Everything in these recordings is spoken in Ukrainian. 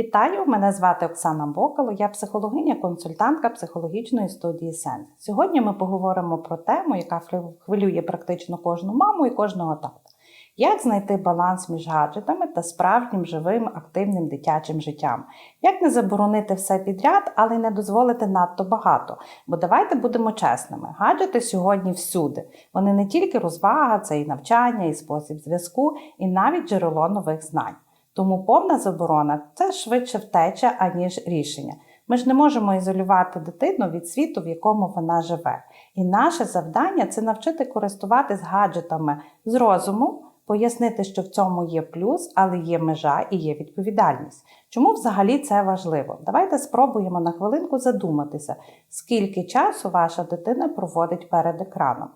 Вітаю! Мене звати Оксана Бокало, я психологиня-консультантка психологічної студії Сенс. Сьогодні ми поговоримо про тему, яка хвилює практично кожну маму і кожного тата. Як знайти баланс між гаджетами та справжнім живим активним дитячим життям? Як не заборонити все підряд, але й не дозволити надто багато? Бо давайте будемо чесними: гаджети сьогодні всюди. Вони не тільки розвага, це і навчання, і спосіб зв'язку, і навіть джерело нових знань. Тому повна заборона це швидше втеча, аніж рішення. Ми ж не можемо ізолювати дитину від світу, в якому вона живе. І наше завдання це навчити користуватись гаджетами з розуму, пояснити, що в цьому є плюс, але є межа і є відповідальність. Чому взагалі це важливо? Давайте спробуємо на хвилинку задуматися, скільки часу ваша дитина проводить перед екраном.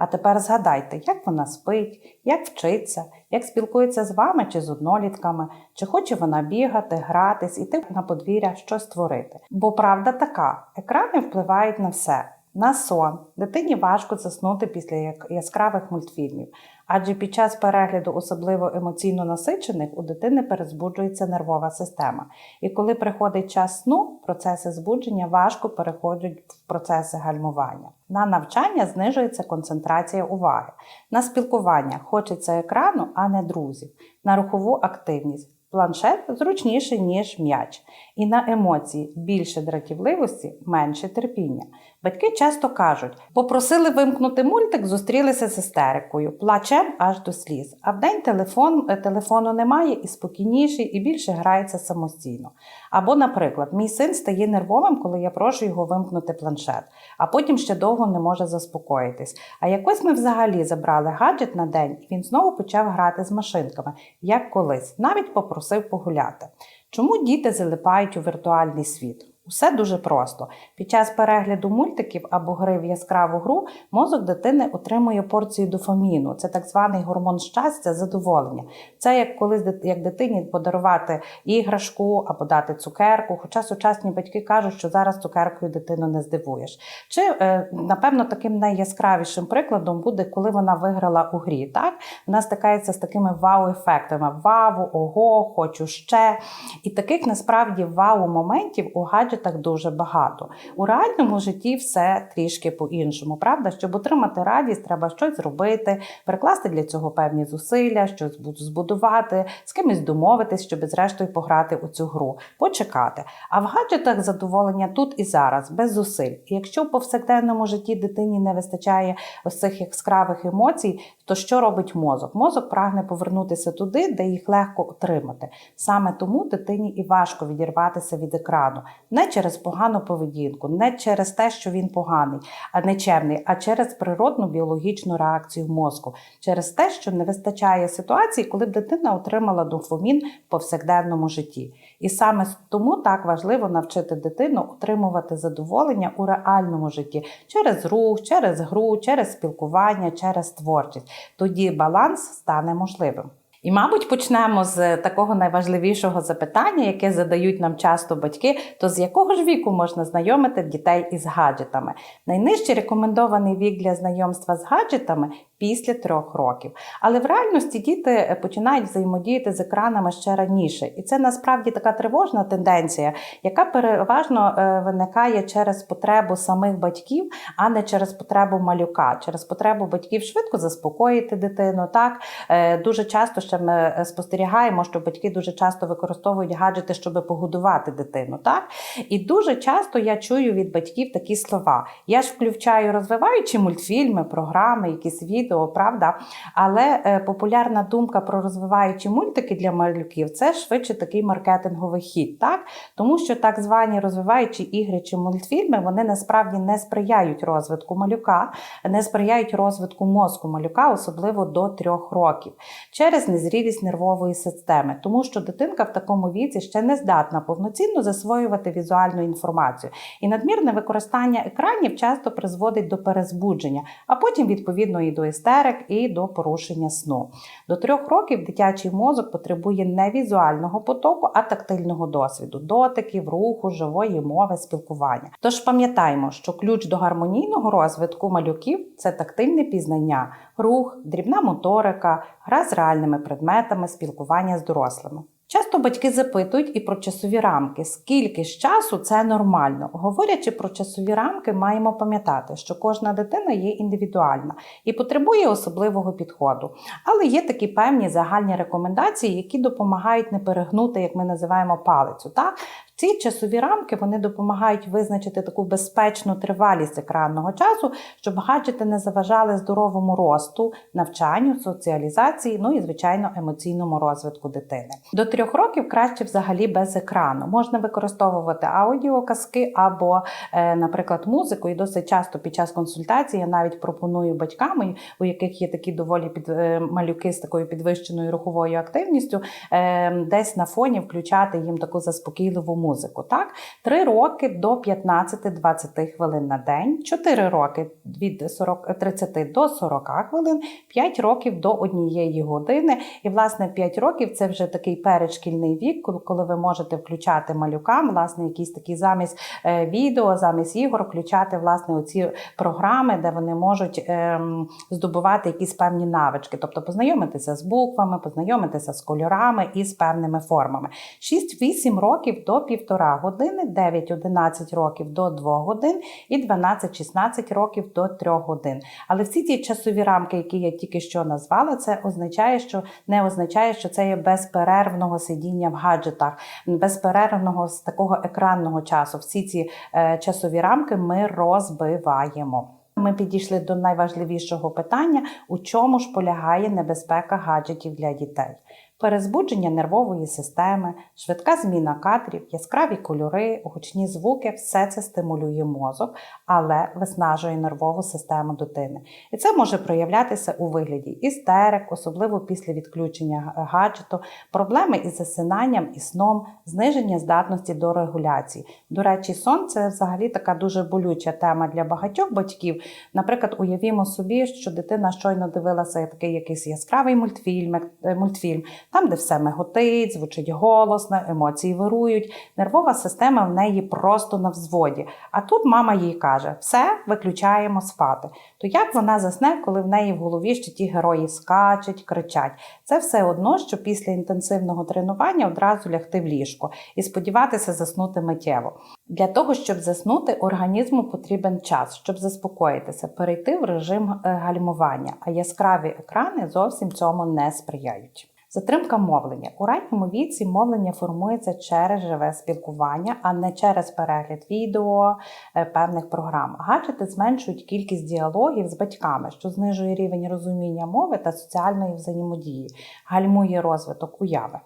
А тепер згадайте, як вона спить, як вчиться, як спілкується з вами чи з однолітками, чи хоче вона бігати, гратись, іти на подвір'я, щось творити. Бо правда така: екрани впливають на все. На сон дитині важко заснути після яскравих мультфільмів, адже під час перегляду, особливо емоційно насичених, у дитини перезбуджується нервова система. І коли приходить час сну, процеси збудження важко переходять в процеси гальмування. На навчання знижується концентрація уваги, на спілкування хочеться екрану, а не друзів, на рухову активність. Планшет зручніший, ніж м'яч, і на емоції більше дратівливості, менше терпіння. Батьки часто кажуть: попросили вимкнути мультик, зустрілися з істерикою, плачем аж до сліз. А вдень телефон, е, телефону немає і спокійніший, і більше грається самостійно. Або, наприклад, мій син стає нервовим, коли я прошу його вимкнути планшет, а потім ще довго не може заспокоїтись. А якось ми взагалі забрали гаджет на день, і він знову почав грати з машинками, як колись, навіть попросив погуляти. Чому діти залипають у віртуальний світ? Усе дуже просто. Під час перегляду мультиків або гри в яскраву гру мозок дитини отримує порцію дофаміну. Це так званий гормон щастя, задоволення. Це як коли як дитині подарувати іграшку або дати цукерку. Хоча сучасні батьки кажуть, що зараз цукеркою дитину не здивуєш. Чи, е, напевно, таким найяскравішим прикладом буде, коли вона виграла у грі. Так? Вона стикається з такими вау-ефектами: вау, ого, хочу ще. І таких насправді вау-моментів у гаджетах так дуже багато. У реальному житті все трішки по-іншому. Правда, щоб отримати радість, треба щось зробити, перекласти для цього певні зусилля, щось збудувати, з кимось домовитись, щоб зрештою пограти у цю гру, почекати. А в гаджетах задоволення тут і зараз, без зусиль. І якщо в повсякденному житті дитині не вистачає ось цих яскравих емоцій, то що робить мозок? Мозок прагне повернутися туди, де їх легко отримати. Саме тому дитині і важко відірватися від екрану. Не через погану поведінку, не через те, що він поганий, а нечемний, а через природну біологічну реакцію мозку, через те, що не вистачає ситуації, коли б дитина отримала дофамін в повсякденному житті. І саме тому так важливо навчити дитину отримувати задоволення у реальному житті через рух, через гру, через спілкування, через творчість. Тоді баланс стане можливим. І, мабуть, почнемо з такого найважливішого запитання, яке задають нам часто батьки: то з якого ж віку можна знайомити дітей із гаджетами? Найнижчий рекомендований вік для знайомства з гаджетами після трьох років. Але в реальності діти е, починають взаємодіяти з екранами ще раніше. І це насправді така тривожна тенденція, яка переважно е, виникає через потребу самих батьків, а не через потребу малюка, через потребу батьків швидко заспокоїти дитину. Так е, Дуже часто ще ми спостерігаємо, що батьки дуже часто використовують гаджети, щоб погодувати дитину. Так? І дуже часто я чую від батьків такі слова: я ж включаю розвиваючі мультфільми, програми, якісь відео відео, правда? Але е, популярна думка про розвиваючі мультики для малюків це швидше такий маркетинговий хід, так? Тому що так звані розвиваючі ігри чи мультфільми вони насправді не сприяють розвитку малюка, не сприяють розвитку мозку малюка, особливо до трьох років, через незрілість нервової системи, тому що дитинка в такому віці ще не здатна повноцінно засвоювати візуальну інформацію. І надмірне використання екранів часто призводить до перезбудження, а потім, відповідно, і до істерик і до порушення сну. До трьох років дитячий мозок потребує не візуального потоку, а тактильного досвіду, дотиків, руху, живої мови, спілкування. Тож пам'ятаємо, що ключ до гармонійного розвитку малюків це тактильне пізнання, рух, дрібна моторика, гра з реальними предметами, спілкування з дорослими. Часто батьки запитують і про часові рамки, скільки ж часу це нормально. Говорячи про часові рамки, маємо пам'ятати, що кожна дитина є індивідуальна і потребує особливого підходу. Але є такі певні загальні рекомендації, які допомагають не перегнути, як ми називаємо палицю. Так? Ці часові рамки вони допомагають визначити таку безпечну тривалість екранного часу, щоб гаджети не заважали здоровому росту, навчанню, соціалізації, ну і звичайно емоційному розвитку дитини. До трьох років краще взагалі без екрану. Можна використовувати аудіоказки або, е, наприклад, музику. І досить часто під час консультації я навіть пропоную батькам, у яких є такі доволі під е, малюки з такою підвищеною руховою активністю, е, десь на фоні включати їм таку заспокійливу музику. Так, три роки до 15-20 хвилин на день, 4 роки від 40, 30 до 40 хвилин, 5 років до однієї години. І, власне, 5 років це вже такий передшкільний вік, коли- ви можете включати малюкам, власне, якісь такі замість е, відео, замість ігор, включати власне оці програми, де вони можуть ем, здобувати якісь певні навички, тобто познайомитися з буквами, познайомитися з кольорами і з певними формами. 6-8 років до 1,5 години, 9-11 років до 2 годин і 12-16 років до 3 годин. Але всі ці часові рамки, які я тільки що назвала, це означає, що не означає, що це є безперервного сидіння в гаджетах, безперервного з такого екранного часу. Всі ці е, часові рамки ми розбиваємо. Ми підійшли до найважливішого питання: у чому ж полягає небезпека гаджетів для дітей. Перезбудження нервової системи, швидка зміна кадрів, яскраві кольори, гучні звуки все це стимулює мозок, але виснажує нервову систему дитини. І це може проявлятися у вигляді істерик, особливо після відключення гаджету, проблеми із засинанням і сном, зниження здатності до регуляції. До речі, сон це взагалі така дуже болюча тема для багатьох батьків. Наприклад, уявімо собі, що дитина щойно дивилася такий якийсь яскравий мультфільм, е, мультфільм там, де все миготить, звучить голосно, емоції вирують, нервова система в неї просто на взводі. А тут мама їй каже: все, виключаємо спати. То як вона засне, коли в неї в голові ще ті герої скачуть, кричать? Це все одно, що після інтенсивного тренування одразу лягти в ліжко і сподіватися заснути миттєво. Для того, щоб заснути, організму потрібен час, щоб заспокоїтися, перейти в режим е, гальмування, а яскраві екрани зовсім цьому не сприяють. Затримка мовлення. У ранньому віці мовлення формується через живе спілкування, а не через перегляд відео е, певних програм. Гаджети зменшують кількість діалогів з батьками, що знижує рівень розуміння мови та соціальної взаємодії, гальмує розвиток уяви.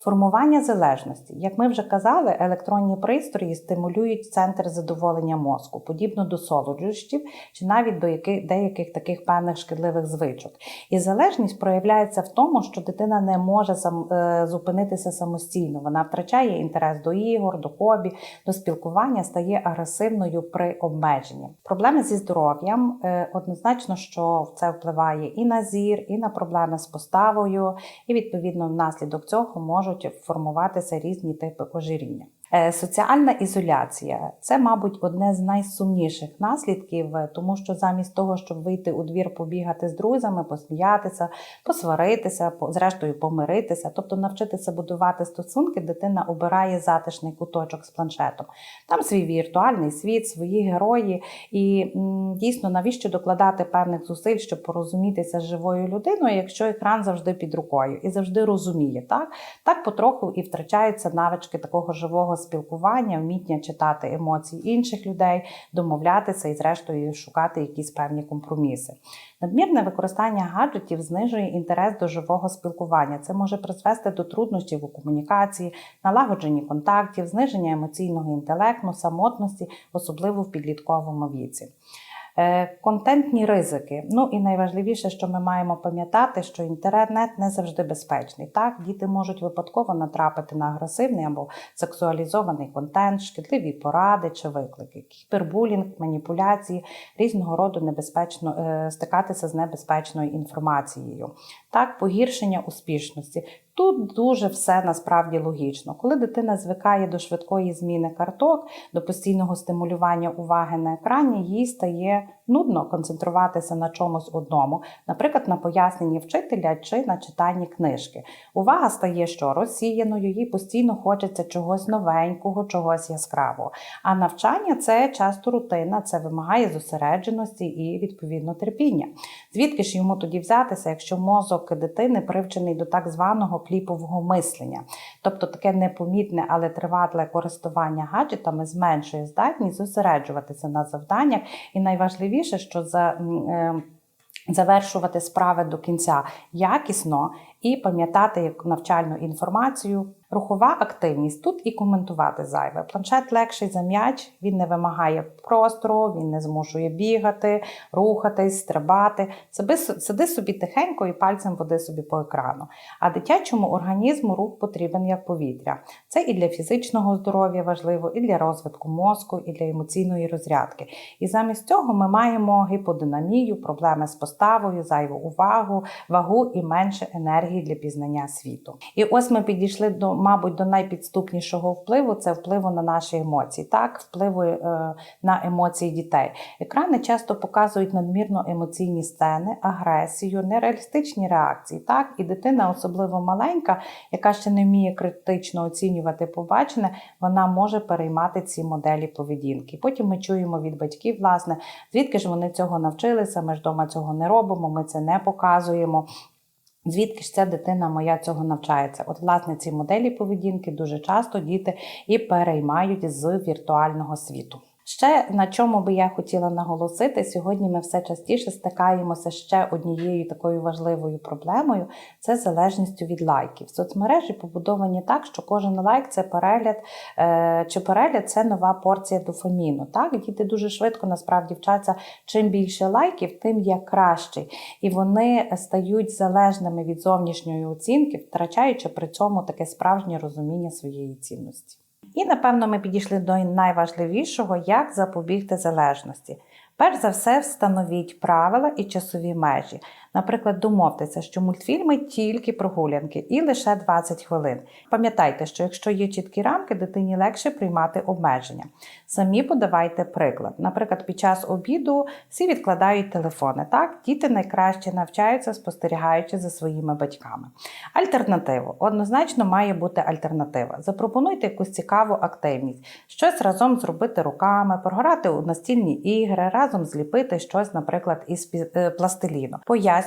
Формування залежності. Як ми вже казали, електронні пристрої стимулюють центр задоволення мозку, подібно до солоджощів чи навіть до яких, деяких таких певних шкідливих звичок. І залежність проявляється в тому, що дитина не може сам, е, зупинитися самостійно. Вона втрачає інтерес до ігор, до хобі, до спілкування, стає агресивною при обмеженні. Проблеми зі здоров'ям е, однозначно, що це впливає і на зір, і на проблеми з поставою, і відповідно внаслідок цього можуть формуватися різні типи ожиріння. Е, Соціальна ізоляція це, мабуть, одне з найсумніших наслідків, тому що замість того, щоб вийти у двір, побігати з друзями, посміятися, посваритися, зрештою помиритися, тобто навчитися будувати стосунки, дитина обирає затишний куточок з планшетом. Там свій віртуальний світ, свої герої, і дійсно навіщо докладати певних зусиль, щоб порозумітися з живою людиною, якщо екран завжди під рукою і завжди розуміє, так? Так потроху і втрачаються навички такого живого спілкування, вміння читати емоції інших людей, домовлятися і, зрештою, шукати якісь певні компроміси. Надмірне використання гаджетів знижує інтерес до живого спілкування. Це може призвести до труднощів у комунікації, налагодженні контактів, зниження емоційного інтелекту, самотності, особливо в підлітковому віці. Е, Контентні ризики. Ну і найважливіше, що ми маємо пам'ятати, що інтернет не завжди безпечний. Так, діти можуть випадково натрапити на агресивний або сексуалізований контент, шкідливі поради чи виклики, кібербулінг, маніпуляції, різного роду небезпечно е, стикатися з небезпечною інформацією. Так, погіршення успішності. Тут дуже все насправді логічно. Коли дитина звикає до швидкої зміни карток, до постійного стимулювання уваги на екрані, їй стає нудно концентруватися на чомусь одному, наприклад, на поясненні вчителя чи на читанні книжки. Увага стає що розсіяною, їй постійно хочеться чогось новенького, чогось яскравого. А навчання це часто рутина, це вимагає зосередженості і відповідно терпіння. Звідки ж йому тоді взятися, якщо мозок дитини привчений до так званого кліпового мислення, тобто таке непомітне, але тривале користування гаджетами зменшує здатність зосереджуватися на завданнях, і найважливіше, що за е, завершувати справи до кінця якісно і пам'ятати навчальну інформацію. Рухова активність тут і коментувати зайве. Планшет легший за м'яч, він не вимагає простору, він не змушує бігати, рухатись, стрибати. Сиди, сиди собі тихенько і пальцем води собі по екрану. А дитячому організму рух потрібен як повітря. Це і для фізичного здоров'я важливо, і для розвитку мозку, і для емоційної розрядки. І замість цього ми маємо гіподинамію, проблеми з поставою, зайву увагу, вагу і менше енергії для пізнання світу. І ось ми підійшли до, мабуть, до найпідступнішого впливу це впливу на наші емоції, так, впливу е, на емоції дітей. Екрани часто показують надмірно емоційні сцени, агресію, нереалістичні реакції. Так, і дитина, особливо маленька, яка ще не вміє критично оцінювати побачене, вона може переймати ці моделі поведінки. Потім ми чуємо від батьків, власне, звідки ж вони цього навчилися. Ми ж вдома цього не робимо, ми це не показуємо. Звідки ж ця дитина моя цього навчається? От, власне, ці моделі поведінки дуже часто діти і переймають з віртуального світу. Ще на чому би я хотіла наголосити, сьогодні ми все частіше стикаємося ще однією такою важливою проблемою це залежністю від лайків. Соцмережі побудовані так, що кожен лайк це перегляд е, чи перегляд це нова порція дофаміну. Так, діти дуже швидко насправді вчаться. Чим більше лайків, тим я кращий. І вони стають залежними від зовнішньої оцінки, втрачаючи при цьому таке справжнє розуміння своєї цінності. І напевно ми підійшли до найважливішого, як запобігти залежності. Перш за все, встановіть правила і часові межі. Наприклад, домовтеся, що мультфільми тільки прогулянки і лише 20 хвилин. Пам'ятайте, що якщо є чіткі рамки, дитині легше приймати обмеження. Самі подавайте приклад. Наприклад, під час обіду всі відкладають телефони. Так, діти найкраще навчаються, спостерігаючи за своїми батьками. Альтернативу однозначно має бути альтернатива. Запропонуйте якусь цікаву активність, щось разом зробити руками, програти у настільні ігри, разом зліпити щось, наприклад, із пі- пластиліну.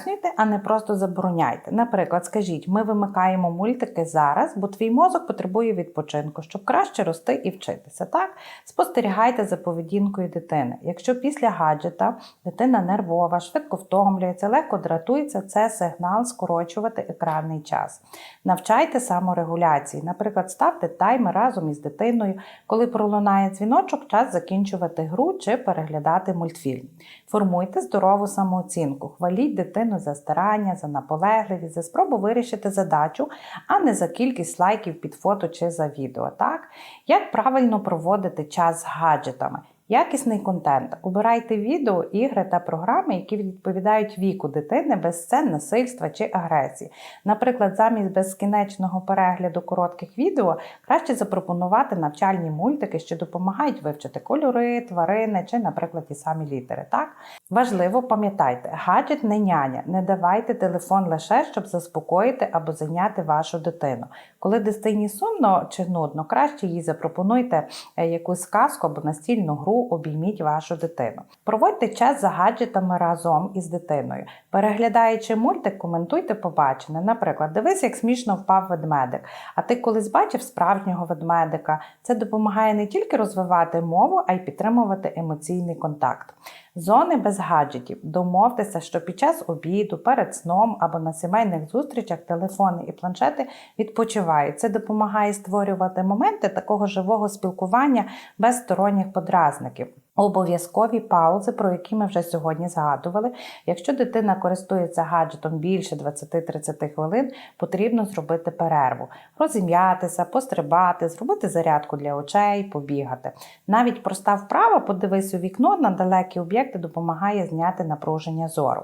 Пояснюйте, а не просто забороняйте. Наприклад, скажіть, ми вимикаємо мультики зараз, бо твій мозок потребує відпочинку, щоб краще рости і вчитися. Так, спостерігайте за поведінкою дитини. Якщо після гаджета дитина нервова, швидко втомлюється, легко дратується, це сигнал скорочувати екранний час. Навчайте саморегуляції. Наприклад, ставте таймер разом із дитиною. Коли пролунає дзвіночок, час закінчувати гру чи переглядати мультфільм. Формуйте здорову самооцінку, хваліть дитину за старання, за наполегливість, за спробу вирішити задачу, а не за кількість лайків під фото чи за відео. Так? Як правильно проводити час з гаджетами? Якісний контент. Обирайте відео, ігри та програми, які відповідають віку дитини без сцен насильства чи агресії. Наприклад, замість безкінечного перегляду коротких відео краще запропонувати навчальні мультики, що допомагають вивчити кольори, тварини чи, наприклад, ті самі літери. Так? Важливо пам'ятайте, гаджет не няня, не давайте телефон лише, щоб заспокоїти або зайняти вашу дитину. Коли дитині сумно чи нудно, краще їй запропонуйте е, якусь сказку або настільну гру, обійміть вашу дитину. Проводьте час за гаджетами разом із дитиною. Переглядаючи мультик, коментуйте побачене. Наприклад, дивись, як смішно впав ведмедик. А ти колись бачив справжнього ведмедика. Це допомагає не тільки розвивати мову, а й підтримувати емоційний контакт. Зони без гаджетів. Домовтеся, що під час обіду, перед сном або на сімейних зустрічах телефони і планшети відпочивають. Це допомагає створювати моменти такого живого спілкування без сторонніх подразників. Обов'язкові паузи, про які ми вже сьогодні згадували. Якщо дитина користується гаджетом більше 20-30 хвилин, потрібно зробити перерву, розім'ятися, пострибати, зробити зарядку для очей, побігати. Навіть проста вправа, подивись у вікно на далекі об'єкти, допомагає зняти напруження зору.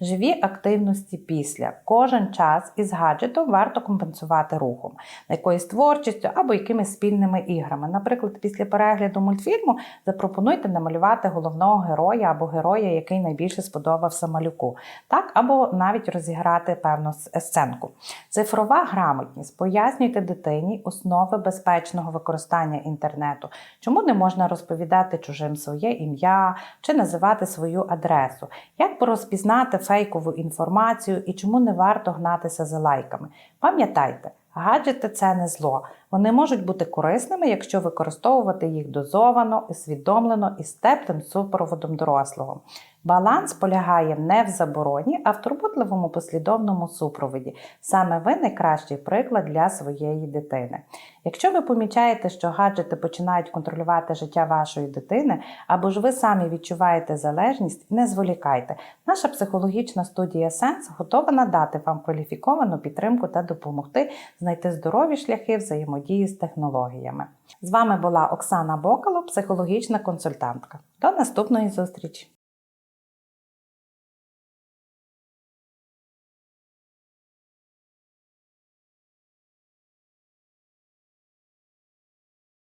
Живі активності після. Кожен час із гаджетом варто компенсувати рухом, якоюсь творчістю або якимись спільними іграми. Наприклад, після перегляду мультфільму запропонуйте пропонуйте намалювати головного героя або героя, який найбільше сподобався малюку, так або навіть розіграти певну сценку. Цифрова грамотність. Пояснюйте дитині основи безпечного використання інтернету, чому не можна розповідати чужим своє ім'я чи називати свою адресу, як розпізнати фейкову інформацію і чому не варто гнатися за лайками. Пам'ятайте, гаджети це не зло. Вони можуть бути корисними, якщо використовувати їх дозовано, усвідомлено і з теплим супроводом дорослого. Баланс полягає не в забороні, а в турботливому послідовному супроводі. Саме ви найкращий приклад для своєї дитини. Якщо ви помічаєте, що гаджети починають контролювати життя вашої дитини, або ж ви самі відчуваєте залежність, не зволікайте. Наша психологічна студія Сенс готова надати вам кваліфіковану підтримку та допомогти знайти здорові шляхи взаємодії з технологіями. З вами була Оксана Бокало, психологічна консультантка. До наступної зустрічі!